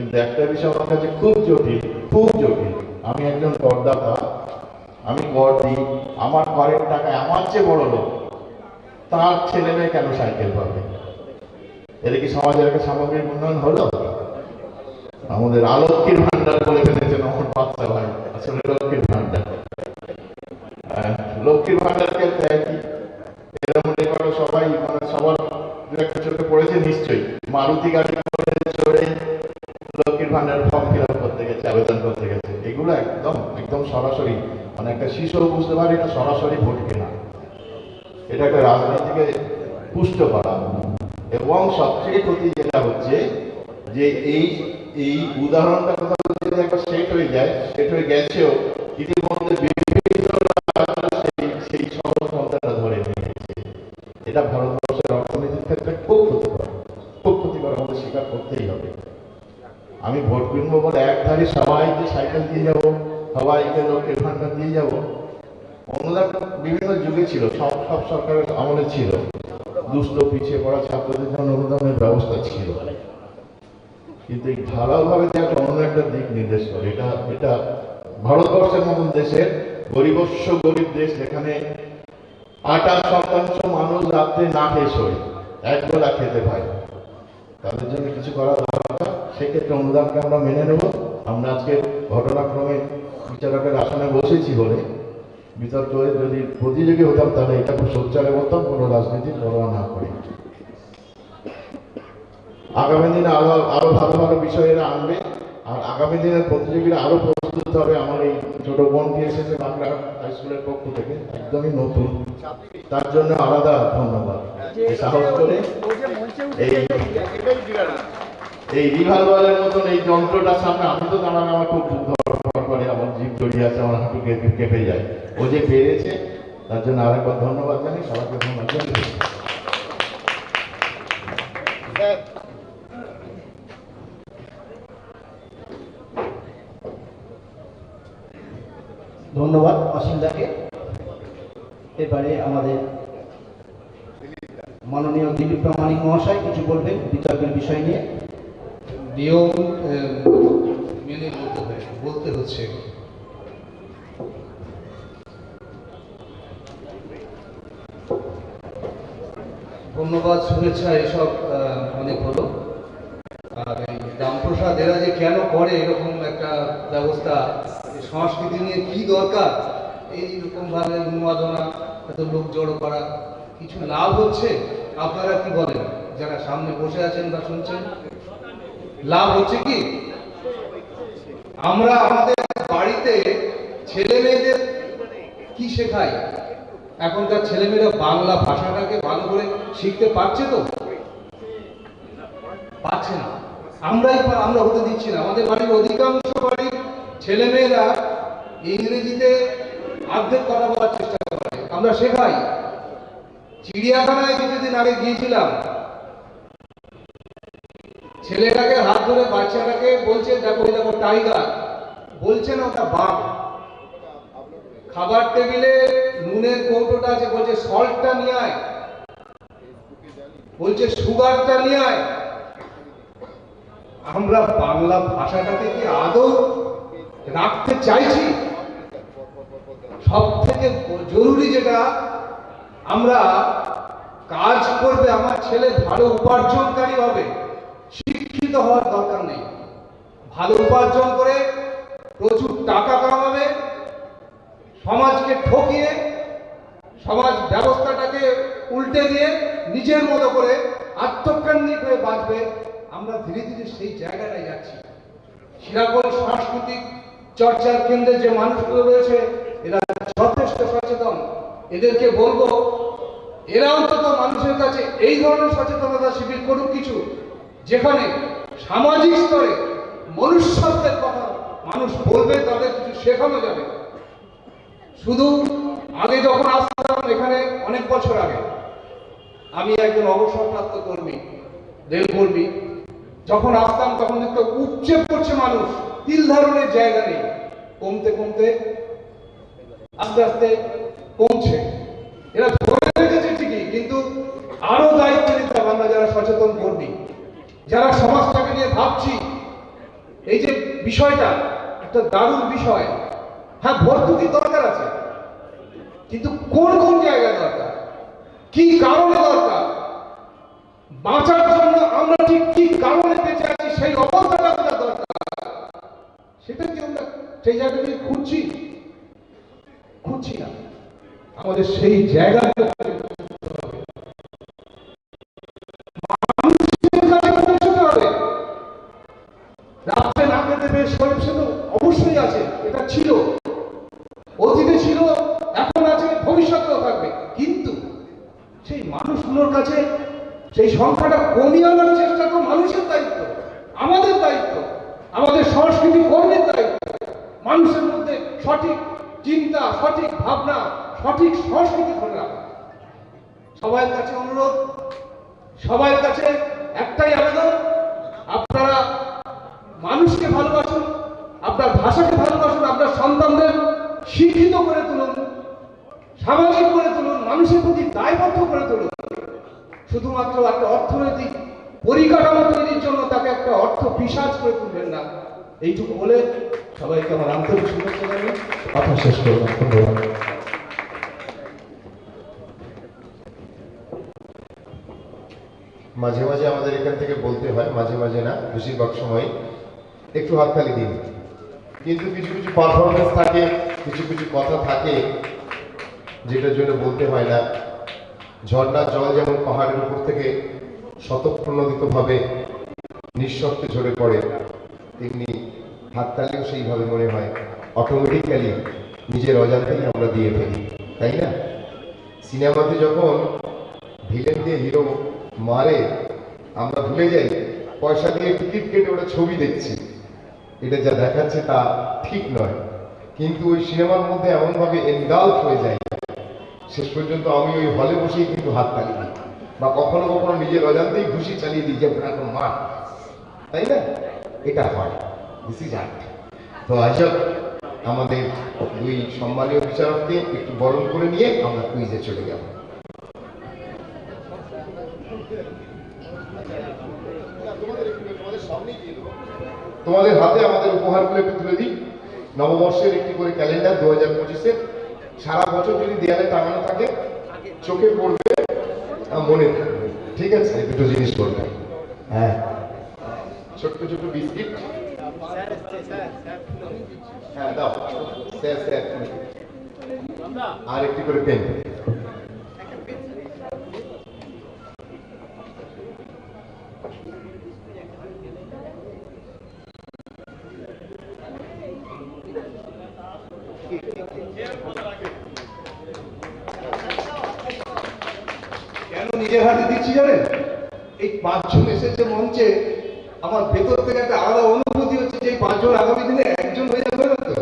কিন্তু একটা বিষয় আমার কাছে খুব জটিল খুব জটিল। আমি একজন করদাতা আমি কর দিই আমার করের টাকায় আমার চেয়ে বড় লোক তার ছেলে মেয়ে কেন সাইকেল পাবে? এটা কি সমাজের একটা সামগ্রিক উন্নয়ন হলো? আমাদের আলক্ষীর ভান্ডার বলে ফেলেছেন আমার বাচ্চা ভাই। আসলে লক্ষ্মীর ভান্ডার আহ, লক্ষ্মীর ভান্ডারকে দেয় কি? এরা মনে সবাই মানে সবার একটা চোখে পড়েছে নিশ্চয়ই। মারুতি গাড়ি করে চড়ে লক্ষ্মীর ভান্ডার ফর্ম ফিল আপ করতে গেছে আবেদন করতে গেছে এগুলো একদম একদম সরাসরি মানে একটা শিশুও বুঝতে পারে এটা সরাসরি ভোট কেনা। এটা একটা রাজনীতিকে পুষ্ট করা। এবং সবচেয়ে ক্ষতি যেটা হচ্ছে যে এই এই উদাহরণটা কোথাও যদি একবার সেট হয়ে যায় সেট হয়ে গেছেও ইতিমধ্যে বিভিন্ন সেই সেই সহজ ধরে নিয়েছে। এটা ভারতবর্ষের অর্থনীতির ক্ষেত্রে খুব ক্ষতিকর। খুব ক্ষতিকর আমাদের স্বীকার করতেই হবে। আমি ভোট কিনবো বলে একধারে সবাইকে সাইকেল দিয়ে যাব। সবাইকে লোকের ভান্ডার দিয়ে যাব। অনুদান বিভিন্ন যুগে ছিল, সব সব সরকারের আমলে ছিল। দুস্থ পিছিয়ে পড়া ছাত্রদের জন্য অনুদানের ব্যবস্থা ছিল। কিন্তু এই যে একটা অন্য একটা দিক নির্দেশ করে, এটা এটা ভারতবর্ষের মতন দেশের গরিবস্ব গরিব দেশ, যেখানে আটাশ শতাংশ মানুষ রাত্রে না খেয়ে শোয়, এক বেলা খেতে পায়। তাদের জন্য কিছু করা দরকার। সেক্ষেত্রে অনুদানকে আমরা মেনে নেব। আমরা আজকে ঘটনাক্রমে বিচারকের আসনে বসেছি বলে বিতর্ক যদি প্রতিযোগী হতাম, তাহলে এটা খুব সোচ্চারে বলতাম কোনো রাজনীতির পরোয়া না করে। আগামী দিনে আরও আরও ভালো ভালো বিষয় এরা আনবে, আর আগামী দিনের প্রতিযোগীরা আরও প্রস্তুত হবে আমার এই ছোট দিয়ে এসেছে বাংলা হাই স্কুলের পক্ষ থেকে, একদমই নতুন। তার জন্য আলাদা ধন্যবাদ। সাহস করে এই এই রিভালভারের মতন এই যন্ত্রটার সামনে আমি তো দাঁড়ানো আমার খুব ধর করে আমার জিভ জড়িয়ে আছে আমার হাঁটু কেঁপে যায়। ও যে পেরেছে তার জন্য আরেকবার ধন্যবাদ জানাই সবাইকে ধন্যবাদ জানাই ধন্যবাদ অসীমদাকে এবারে আমাদের মাননীয় দিলীপ প্রামাণিক মহাশয় কিছু বলবেন বিতর্কের বিষয় নিয়ে। নিয়ম মেনে বলতে হচ্ছে। ধন্যবাদ, শুভেচ্ছা, এসব অনেক হলো। আর এই রামপ্রসাদ এরা যে কেন করে এরকম একটা ব্যবস্থা সংস্কৃতি নিয়ে কি দরকার? এইরকম ভাবে উন্মাদনা, এত লোক জড়ো করা, কিছু লাভ হচ্ছে? আপনারা কি বলেন? যারা সামনে বসে আছেন বা শুনছেন, লাভ হচ্ছে কি? আমরা আমাদের বাড়িতে ছেলে মেয়েদের কি শেখাই? এখনকার ছেলেমেয়েরা বাংলা ভাষাটাকে ভালো করে শিখতে পারছে তো? পারছে না। আমরাই আমরা হতে দিচ্ছি না। আমাদের বাড়ির অধিকাংশ বাড়ির ছেলেমেয়েরা ইংরেজিতে অর্ধেক কথা বলার চেষ্টা করে। আমরা শেখাই। চিড়িয়াখানায় কিছুদিন আগে গিয়েছিলাম। ছেলেটাকে হাত ধরে বাচ্চাটাকে বলছে, দেখো দেখো টাইগার বলছে না, ওটা বাঘ। খাবার টেবিলে নুনের কৌটোটা আছে, বলছে সল্টটা নিয়ে আয়। বলছে সুগারটা নিয়ে আয়। আমরা বাংলা ভাষাটাকে কি আদৌ রাখতে চাইছি? সব থেকে জরুরি যেটা, আমরা কাজ করবে, আমার ছেলে ভালো উপার্জনকারী হবে, শিক্ষিত হওয়ার দরকার নেই। ভালো উপার্জন করে প্রচুর টাকা কামাবে, সমাজকে ঠকিয়ে সমাজ ব্যবস্থাটাকে উল্টে দিয়ে নিজের মতো করে আত্মকেন্দ্রিক হয়ে বাঁচবে আমরা ধীরে ধীরে সেই জায়গাটায় যাচ্ছি। সিরাকল সাংস্কৃতিক চর্চার কেন্দ্রে যে মানুষগুলো রয়েছে, এরা যথেষ্ট সচেতন। এদেরকে বলব, এরা অন্তত মানুষের কাছে এই ধরনের সচেতনতা শিবির করুক কিছু, যেখানে সামাজিক স্তরে মনুষ্যত্বের কথা মানুষ বলবে, তাদের কিছু শেখানো যাবে। শুধু আগে যখন আসতাম এখানে অনেক বছর আগে, আমি একজন অবসরপ্রাপ্ত কর্মী, রেল কর্মী। যখন আসতাম তখন দেখতে উপচে পড়ছে মানুষ, তিল ধারণের জায়গা নেই। কমতে কমতে আস্তে আস্তে কমছে। এরা ধরে রেখেছে ঠিকই, কিন্তু আরও দায়িত্ব নিতে হবে আমরা যারা সচেতন কর্মী। যারা সমাজটাকে নিয়ে ভাবছি, এই যে বিষয়টা, একটা দারুণ বিষয়। হ্যাঁ ভর্তুকি দরকার আছে। কিন্তু কোন কোন জায়গায় দরকার? কি কারণে দরকার? বাঁচার জন্য আমরা ঠিক কি কারণে বেঁচে আছি, সেই অবস্থাটা আমাদের দরকার। সেটা কি আমরা সেই জায়গাটা খুঁজছি? খুঁজছি না। আমাদের সেই তো অবশ্যই আছে, এটা ছিল। অতীতে ছিল এখন আছে ভবিষ্যতেও থাকবে কিন্তু সেই মানুষগুলোর কাছে সেই সংখ্যাটা কমিয়ে আনার চেষ্টা তো মানুষের দায়িত্ব, আমাদের দায়িত্ব, আমাদের সংস্কৃতি কর্মীর দায়িত্ব। মানুষের মধ্যে সঠিক চিন্তা, সঠিক ভাবনা, সঠিক সংস্কৃতি ধরে রাখা। সবার কাছে অনুরোধ সবার কাছে একটাই আবেদন, আপনারা মানুষকে ভালোবাসুন, আপনার ভাষাকে ভালোবাসুন, আপনার সন্তানদের শিক্ষিত করে তুলুন, সামাজিক করে তুলুন, মানুষের প্রতি দায়বদ্ধ করে তুলুন। শুধুমাত্র একটা অর্থনৈতিক পরিকাঠামো তৈরির জন্য তাকে একটা অর্থ পিসাজ করে তুলবেন না। এইটুকু বলে সবাইকে আমার আন্তরিক শুভেচ্ছা জানাই কথা শেষ করলাম। মাঝে মাঝে আমাদের এখান থেকে বলতে হয়, মাঝে মাঝে না, বেশিরভাগ সময় একটু হাততালি দিন কিন্তু কিছু কিছু পারফরমেন্স থাকে, কিছু কিছু কথা থাকে, যেটার জন্য বলতে হয় না। ঝর্ণার জল যেমন পাহাড়ের উপর থেকে স্বতঃপ্রণোদিতভাবে নিঃশব্দে ঝরে পড়ে, তেমনি হাততালিও সেইভাবে মনে হয়। অটোমেটিক্যালি নিজের অজান্তেই আমরা দিয়ে ফেলি, তাই না? সিনেমাতে যখন ভিলেন দিয়ে হিরো মারে, আমরা ভুলে যাই, পয়সা দিয়ে টিকিট কেটে ওটা ছবি দেখছি। এটা যা দেখাচ্ছে তা ঠিক নয়। কিন্তু ওই সিনেমার মধ্যে এমনভাবে এনগালফ হয়ে যায় শেষ পর্যন্ত আমি ওই হলে বসেই কিন্তু হাত তালি দিই। বা কখনো কখনো নিজের অজান্তেই ঘুষি চালিয়ে দিই যে এখন মার। তাই না? এটা হয়। দিস ইজ আর্ট তো আজব আমাদের দুই সম্মানীয় বিচারককে একটু বরণ করে নিয়ে আমরা কুইজে চলে যাব। তোমাদের হাতে আমাদের উপহারগুলো একটু তুলে দিই। নববর্ষের একটি করে ক্যালেন্ডার দু হাজার পঁচিশে সারা বছর যদি দেয়ালে টাঙানো থাকে, চোখে পড়বে মনে থাকবে। ঠিক আছে? দুটো জিনিস করবে হ্যাঁ। ছোট্ট ছোট্ট বিস্কিট। হ্যাঁ দাও। আর একটি করে পেন কেন নিজের হাতে দিচ্ছি জানেন? এই পাঁচজন এসেছে মঞ্চে আমার ভেতর থেকে একটা আলাদা অনুভূতি হচ্ছে যে পাঁচজন আগামী দিনে একজন হয়ে যাবে না তো?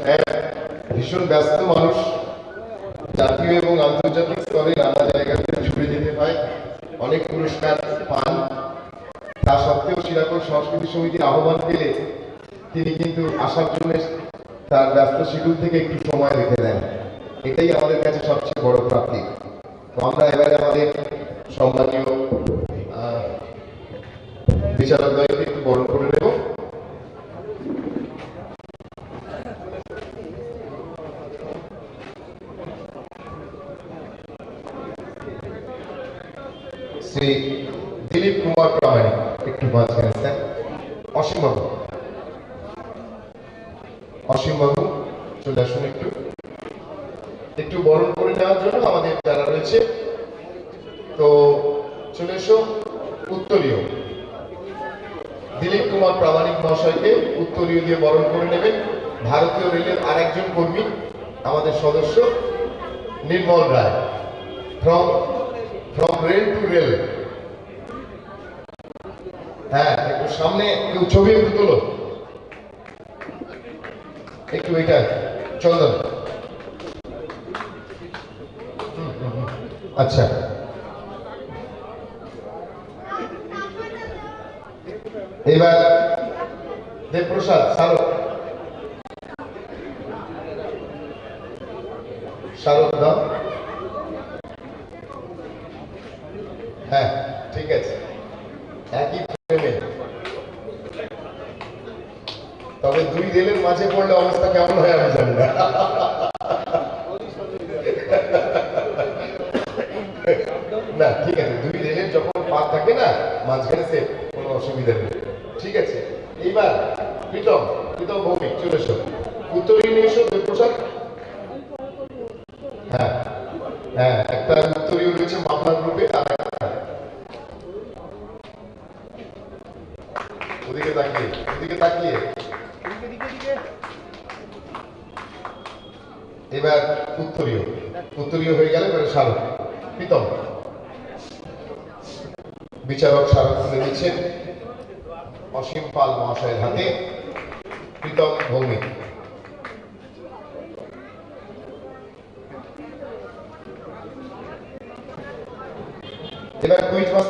হ্যাঁ, ভীষণ ব্যস্ত মানুষ জাতীয় এবং আন্তর্জাতিক স্তরে নানা জায়গাতে ছুটে যেতে হয় অনেক পুরস্কার পান তা সত্ত্বেও সংস্কৃতি সমিতির আহ্বান পেলে তিনি কিন্তু আসার জন্য তার ব্যস্ত শিডিউল থেকে একটু সময় রেখে দেন। এটাই আমাদের কাছে সবচেয়ে বড় প্রাপ্তি। তো আমরা এবারে আমাদের সম্মানীয় বিচারকদ্বয়কে একটু বরণ করে নেব। শ্রী দিলীপ কুমার একটু বরণ করে নেওয়ার জন্য আমাদের দিলীপ কুমার প্রামাণিক মহাশয়কে উত্তরীয় দিয়ে বরণ করে নেবেন। ভারতীয় রেলের আরেকজন কর্মী, আমাদের সদস্য Nirmal Roy. From from rail to rail হ্যাঁ একটু সামনে কেউ ছবি একটু তোলো। একটু এটা চন্দন আচ্ছা। এবার দেবপ্রসাদ শারদ শারদ দাও। হ্যাঁ ঠিক আছে। একই ফ্রেমে তবে দুই রেলের মাঝে পড়লে অবস্থা কেমন হয় আমি জানি না। না, ঠিক আছে, দুই রেলের যখন পা থাকে না, মাঝখানে সে কোনো অসুবিধা নেই। ঠিক আছে, এইবার, প্রীতম প্রীতম ভৌমিক, চলে এসো উত্তরীয় নিয়ে এসো দেবপ্রসাদ হ্যাঁ হ্যাঁ একটা উত্তরীয় রয়েছে মামলার গ্রুপে আর একটা ওদিকে তাকিয়ে ওদিকে তাকিয়ে এবার উত্তরীয় উত্তরীয় হয়ে গেলে মানে স্মারক প্রীতম। বিচারক স্মারক তুলে দিচ্ছেন অসীম পাল মহাশয়ের হাতে। প্রীতম ভৌমিক এবার কুইজ মাস্টার